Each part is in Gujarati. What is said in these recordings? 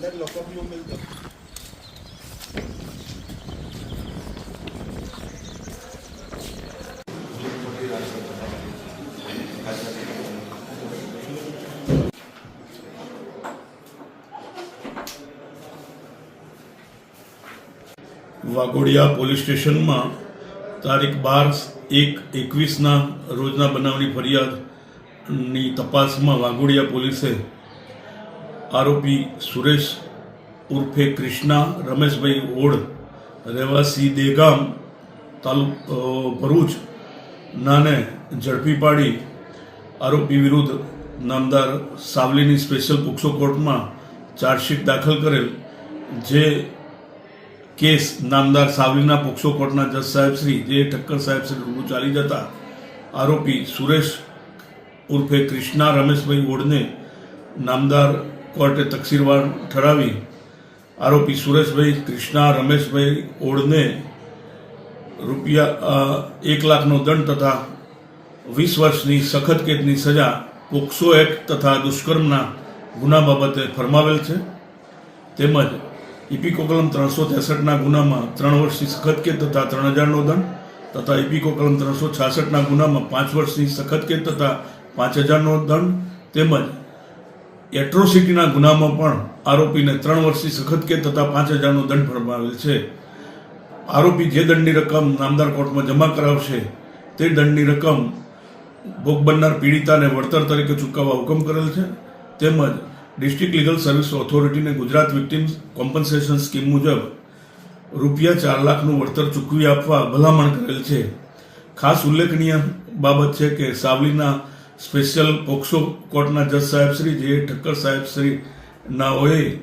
अंदर लॉकअप रूम मिलते વાઘોડિયા પોલીસ સ્ટેશનમાં તારીખ બાર એક એકવીસના રોજના બનાવની ફરિયાદની તપાસમાં વાઘોડિયા પોલીસે આરોપી સુરેશ ઉર્ફે કૃષ્ણા, રમેશભાઈ ઓડ, રહેવાસી દેગામ, તાલુક ભરૂચ, નાને ઝડપી પાડી આરોપી વિરુદ્ધ નામદાર સાવલીની સ્પેશિયલ પોક્સો કોર્ટમાં ચાર્જશીટ દાખલ કરેલ, જે કેસ નામદાર સાવલીના પોક્સો કોર્ટના જજ સાહેબ શ્રી જે ઠક્કર સાહેબ શ્રી રૂબરૂ ચાલી જતા આરોપી સુરેશ ઉર્ફે કૃષ્ણા, રમેશભાઈ ઓડને નામદાર કોર્ટે તકસીરવાર ઠરાવી આરોપી સુરેશભાઈ, કૃષ્ણા, રમેશભાઈ ઓળને રૂપિયા એક લાખનો દંડ તથા વીસ વર્ષની સખત કેદની સજા પોક્સો એક્ટ તથા દુષ્કર્મના ગુના બાબતે ફરમાવેલ છે. તેમજ ઇપિકોકલમ ત્રણસો ત્રેસઠના ગુનામાં ત્રણ વર્ષની સખત કેદ તથા ત્રણ હજારનો દંડ તથા ઇપિકોકલમ ત્રણસો છાસઠના ગુનામાં પાંચ વર્ષની સખત કેદ તથા પાંચ હજારનો દંડ તેમજ એટ્રોસિટીના ગુનામાં પણ આરોપીને ત્રણ વર્ષની સખત કે તથા પાંચ હજારનો દંડ ફરમાવેલ છે. આરોપી જે દંડની રકમ નામદાર કોર્ટમાં જમા કરાવશે, તે દંડની રકમ ભોગ બનનાર પીડિતાને વળતર તરીકે ચૂકવવા હુકમ કરેલ છે. તેમજ ડિસ્ટ્રિક્ટ લીગલ સર્વિસ ઓથોરિટીને ગુજરાત વિક્ટિમ કોમ્પન્સેશન સ્કીમ મુજબ રૂપિયા ચાર લાખનું વળતર ચૂકવી આપવા ભલામણ કરેલ છે. ખાસ ઉલ્લેખનીય બાબત છે કે સાવલીના સ્પેશિયલ પોક્સો કોર્ટના જજ સાહેબ શ્રી, જે ઠક્કર સાહેબ શ્રી નાઓએ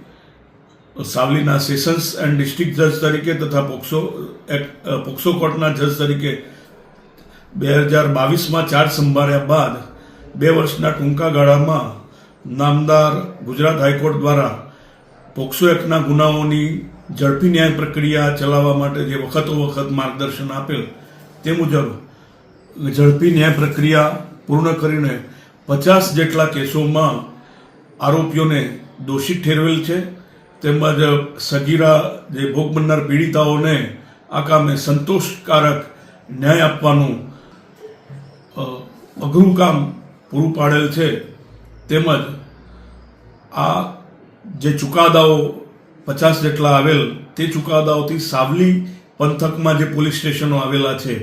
સાવલીના સેશન્સ એન્ડ ડિસ્ટ્રિક્ટ જજ તરીકે તથા પોક્સો એક્ટ પોક્સો કોર્ટના જજ તરીકે બે હજાર બાવીસમાં ચાર્જ સંભાળ્યા બાદ બે વર્ષના ટૂંકા ગાળામાં નામદાર ગુજરાત હાઈકોર્ટ દ્વારા પોક્સો એક્ટના ગુનાઓની ઝડપી ન્યાય પ્રક્રિયા ચલાવવા માટે જે વખતો વખત માર્ગદર્શન આપેલ તે મુજબ ઝડપી ન્યાય પ્રક્રિયા પૂર્ણ કરીને પચાસ જેટલા કેસોમાં આરોપીઓને દોષિત ઠેરવેલ છે. તેમજ સગીરા જે ભોગ બનનાર પીડિતાઓને આ કામે સંતોષકારક ન્યાય આપવાનું અઘરું કામ પૂરું પાડેલ છે. તેમજ આ જે ચુકાદાઓ પચાસ જેટલા આવેલ, તે ચુકાદાઓથી સાવલી પંથકમાં જે પોલીસ સ્ટેશનો આવેલા છે,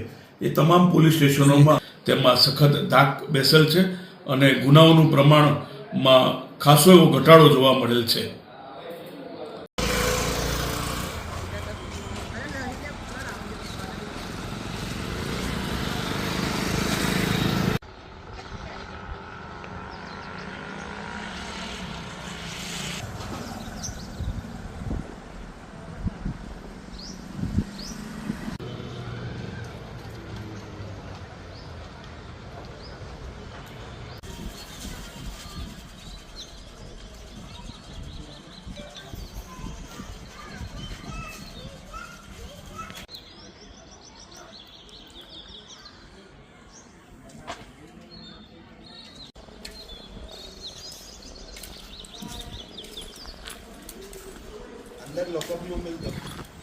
એ તમામ પોલીસ સ્ટેશનોમાં તેમાં સખત ધાક બેસેલ છે અને ગુનાઓનું પ્રમાણમાં ખાસો એવો ઘટાડો જોવા મળેલ છે. defenderlo, copio un 20.